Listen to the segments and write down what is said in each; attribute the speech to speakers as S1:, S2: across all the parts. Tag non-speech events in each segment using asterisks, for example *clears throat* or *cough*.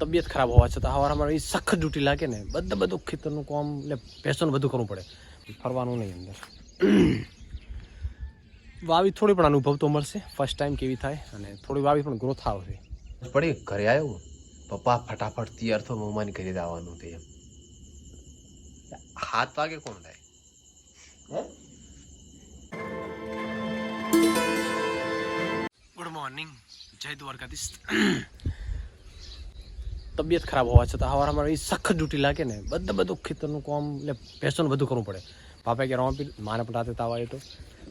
S1: તબિયત ખરાબ હોવા છતાં સવાર અમારે એ સખત ડ્યુટી લાગે ને બધું બધું ખેતરનું કામ એટલે ભેંસોનું બધું કરવું પડે. ફરવાનું નહીં અંદર. વાવી થોડી પણ અનુભવ તો મળશે. ફર્સ્ટ ટાઈમ કેવી થાય અને થોડી વાવી પણ ગ્રોથ આવશે.
S2: પડી ઘરે આવ્યો? પપ્પા ફટાફટ તૈયાર થો મમ્માની ઘરે આવવાનું તે હાથ વાગે કોણ થાય?
S1: ગુડ મોર્નિંગ જય દ્વારકાધીશ. તબિયત ખરાબ હોવા છતાં સવારે અમારે એ સખત ડ્યુટી લાગે ને, બધું બધું ખેતરનું કામ એટલે ભેંસોનું બધું કરવું પડે. પાપે કે રવા માને પણ રાતે તાવ આવ્યો હતો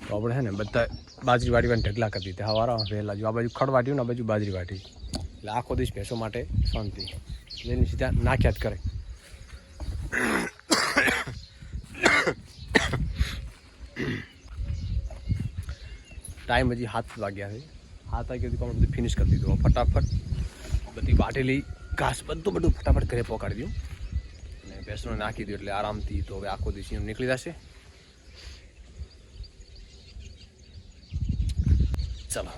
S1: તો આપણે હે ને બધા બાજરી વાટીવાને ઢગલા કરી દીધા. સવારે વહેલા જો આ બાજુ ખડ વાટ્યું ને આ બાજુ બાજરી વાટી એટલે આખો દિવસ ભેંસો માટે શાંતિ. લઈને સીધા નાખ્યા જ કરે. ટાઈમ હજી હાથ વાગ્યા છે. હાથ વાગ્યા સુધી બધું ફિનિશ કરી દીધું. ફટાફટ બધી વાટેલી ઘાસ બધું બધું ફટાફટ ઘરે પહોંચાડી દઉં. અને ભેંસોને નાખી દઉં એટલે આરામથી તો હવે આખો દિવસ નીકળી જશે. ચલો.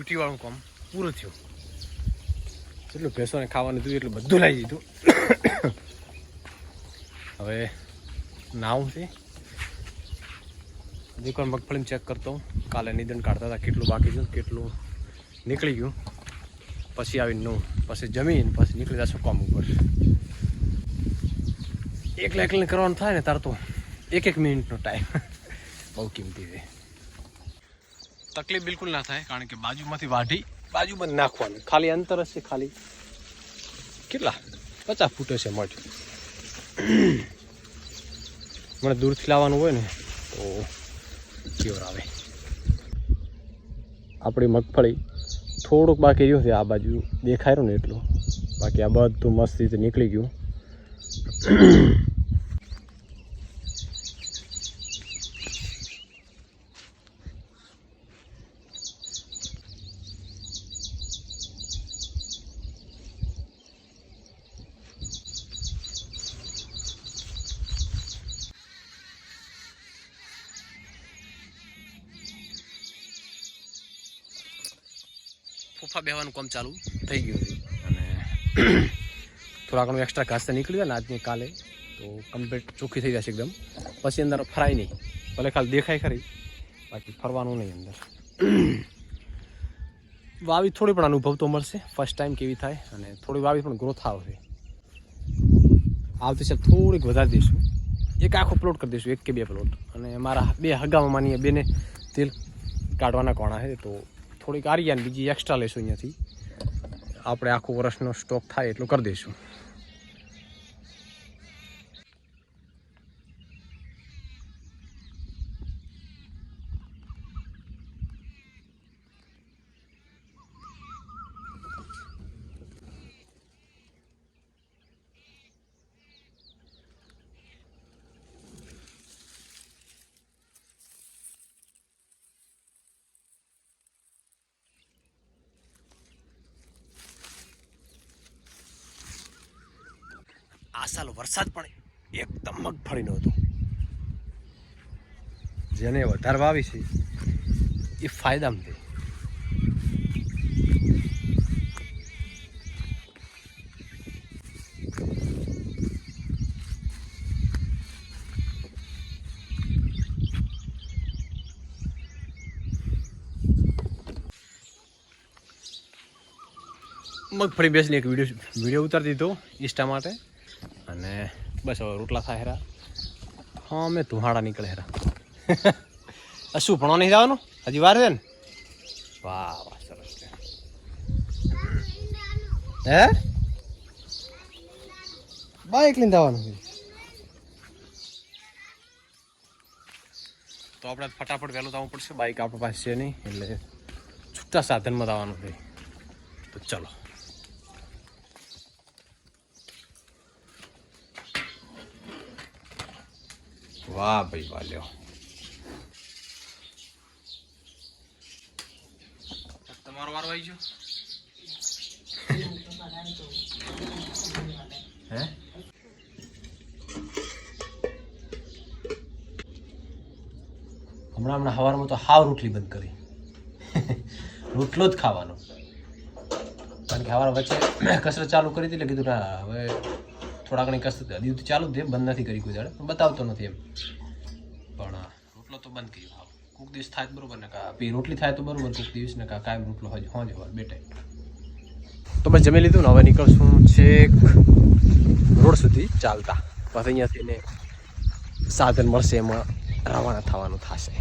S1: ડ્યુટીવાળું કામ પૂરું થયું. જેટલું ભેંસોને ખાવાનું હતું એટલું બધું લાવી દીધું. હવે નાવું છે. હજી કોઈ મગફળીને ચેક કરતો કાલે નિદન કાઢતા હતા, કેટલું બાકી છે, કેટલું નીકળી ગયું. પછી આવીને નું, પછી જમીન, પછી નીકળી જશું કામ ઉપર. એકલા એકલા કરવાનું થાય ને તાર તો એક એક મિનિટનો ટાઈમ બહુ કિંમતી છે. તકલીફ બિલકુલ ના થાય, કારણ કે બાજુમાંથી વાઢી બાજુમાં નાખવાનું. ખાલી અંતર હશે ખાલી. કેટલા? પચાસ ફૂટ હશે મઠ મને દૂરથી લાવવાનું હોય ને, તો પ્યોર આવે. આપણી મગફળી થોડુંક બાકી રહ્યું છે, આ બાજુ દેખાય ને એટલું. બાકી આ બધું મસ્ત રીતે નીકળી ગયું. ફૂફા બેહવાનું કામ ચાલુ થઈ ગયું છે. અને *clears throat* થોડા ઘણું એક્સ્ટ્રા ઘાસ તો નીકળી જાય ને આજની કાલે. તો કમ્પ્લીટ ચોખ્ખી થઈ જશે એકદમ. પછી અંદર ફરાય નહીં. ભલે ખાલી દેખાય ખરી. બાકી ફરવાનું નહીં અંદર. *clears throat* વાવી થોડી પણ અનુભવ તો મળશે. ફર્સ્ટ ટાઈમ કેવી થાય અને થોડી વાવી પણ ગ્રોથ આવશે. આવતી સાલ થોડીક વધારી દઈશું. એક આખો પ્લોટ કરી દઈશું. એક કે બે પ્લોટ અને મારા બે હગામાં માનીએ બેને તેલ કાઢવાના કોણા છે. તો થોડીક આરી અને બીજી એક્સ્ટ્રા લઈશું અહીંયાથી. આપણે આખું વર્ષનો સ્ટોક થાય એટલું કરી દઈશું. સાલ વરસાદ પણ એકદમ મગફળીનો હતો. જેને વધારે વાવી છે, એ ફાયદામાં છે. મગફળી બેસીને એક વીડિયો વીડિયો ઉતારી દીધો, ઇન્સ્ટા માટે. અને બસ હવે રોટલા થાય હેરા. હા મેં ધુમાડા નીકળે હેરા. *laughs* શું ભણવા નહીં જવાનું? હજી વાર છે ને? વાહ વાહ સરસ છે. હે? બાઇક લઈને જવાનું તો આપણે ફટાફટ વહેલું જવું પડશે. બાઇક આપણી પાસે છે નહીં એટલે છૂટા સાધનમાં જવાનું છે. તો ચલો. વાહ ભાઈ વાહ તમારો વારો આવી ગયો હે? હમણાં હમણાં સવારમાં તો હાવ રોટલી બંધ કરી. રોટલો જ ખાવાનો. કારણ કે સવાર વચ્ચે કસરત ચાલુ કરી હતી એટલે કીધું, ના, હવે થોડા ઘણી કસરત હજી તો ચાલુ છે બંધ નથી કરી કોઈ દાડે. પણ બતાવતો નથી એમ. પણ રોટલો તો બંધ કર્યો, હા. કોક દિવસ થાય બરોબર, ને કા પછી રોટલી થાય તો બરોબર, કોક દિવસ ને કા કાયમ રોટલો હોય હોજ હોય બે ટાઈમ તો બસ જમી લીધું ને હવે નીકળશું છેક રોડ સુધી ચાલતા. પછી અહીંયાથી ને સાધન મળશે, એમાં રવાના થવાનું થશે.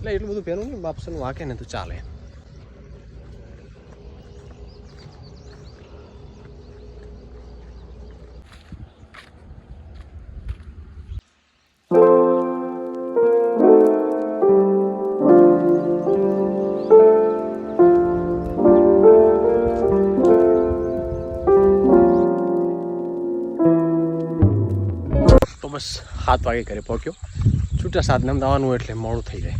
S1: એટલે એટલું બધું પહેરું નહીં બાપસનું વાંકે ને તો ચાલે. બસ સાત વાગે ઘરે પહોંચ્યો. છૂટા સાધનામાં જવાનું એટલે મોડું થઈ જાય.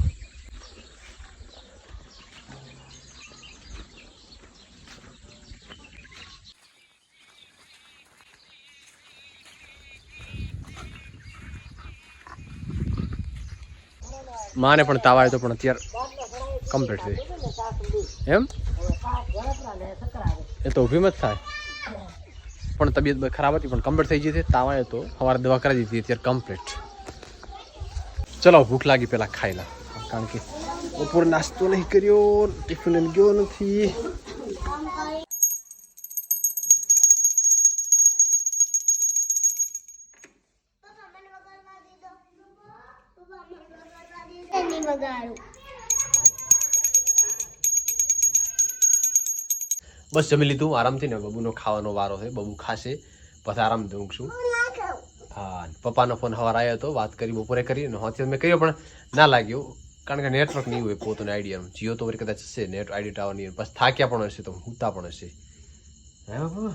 S1: માને પણ તાવ આવ્યો પણ અત્યારે કમ્પ્લીટ થઈ. એમ? એ તો ઊભી મત થાય. પણ તબિયત ખરાબ હતી, પણ કમ્પ્લીટ થઈ ગઈ હતી તાવ આવ્યો તો સવારે દવા કરાવી દીધી, અત્યારે કમ્પ્લીટ ચલો, ભૂખ લાગી પહેલાં ખાઈ કારણ કે બપોર નાસ્તો નહીં કર્યો, ટિફિન ગયો નથી.
S3: વગાડું
S1: બસ જમી લીધું. આરામથી ને બબુનો ખાવાનો વારો છે. બબુ ખાશે. પછી આરામ ઊંઘશું હા પપ્પાનો ફોન સવાર આવ્યો હતો વાત કરી બપોરે કરી અને હોથી મેં કર્યો પણ ના લાગ્યો. કારણ કે નેટવર્ક નહીં હોય પોતાનો આઈડિયા જીઓ તો વળી કદાચ હશે નેટ આઈડી ટાવર નહીં બસ થાક્યા પણ હશે તો હુતા પણ હશે. હે બાબા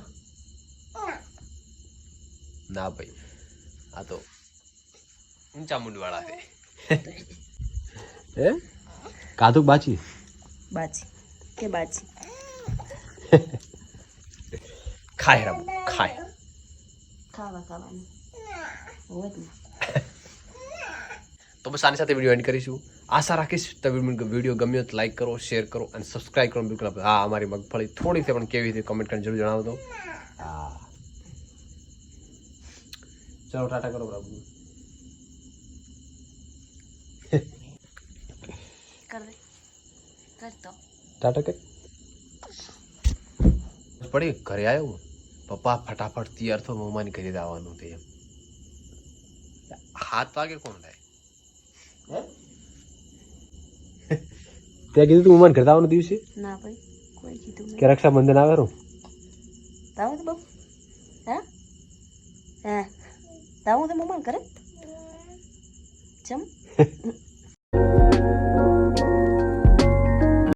S1: ના ભાઈ. આ તો ઊંચા મૂંડવાળા છે. હે? કાધુક બાચી
S4: બાચી કે બાચી
S1: ખાય રમ ખાય.
S4: ખાવા ખાવાનું. *laughs*
S1: તો બસ આની સાથે વીડિયો એન્ડ કરીશું. આશા રાખીશ તમે વીડિયો ગમ્યો તો લાઈક કરો શેર કરો અને સબસ્ક્રાઈબ કરો. બિલકુલ હા અમારી મગફળી થોડી છે પણ કેવી રીતે કમેન્ટ કરીને જરૂર જણાવજો હા. ચલો ટાટા કરો બાબુ
S4: કર દે કર તો
S5: ટાટા કે
S1: પડી ઘરે આવ્યો પપ્પા ફટાફટ તૈયાર થો મમ્માની ઘરે આવવાનું તે હાથ વાગે કોણ થાય?
S5: ત્યાં કીધું તું ઉમર ઘર આવવાનું દિવસે?
S4: ના ભાઈ કોઈ કીધું
S5: કે રક્ષાબંધન આવે રું?
S4: તાવ તો બહુ. હા? હા? તાવ તો મમ્મા કરે ચમ. *laughs*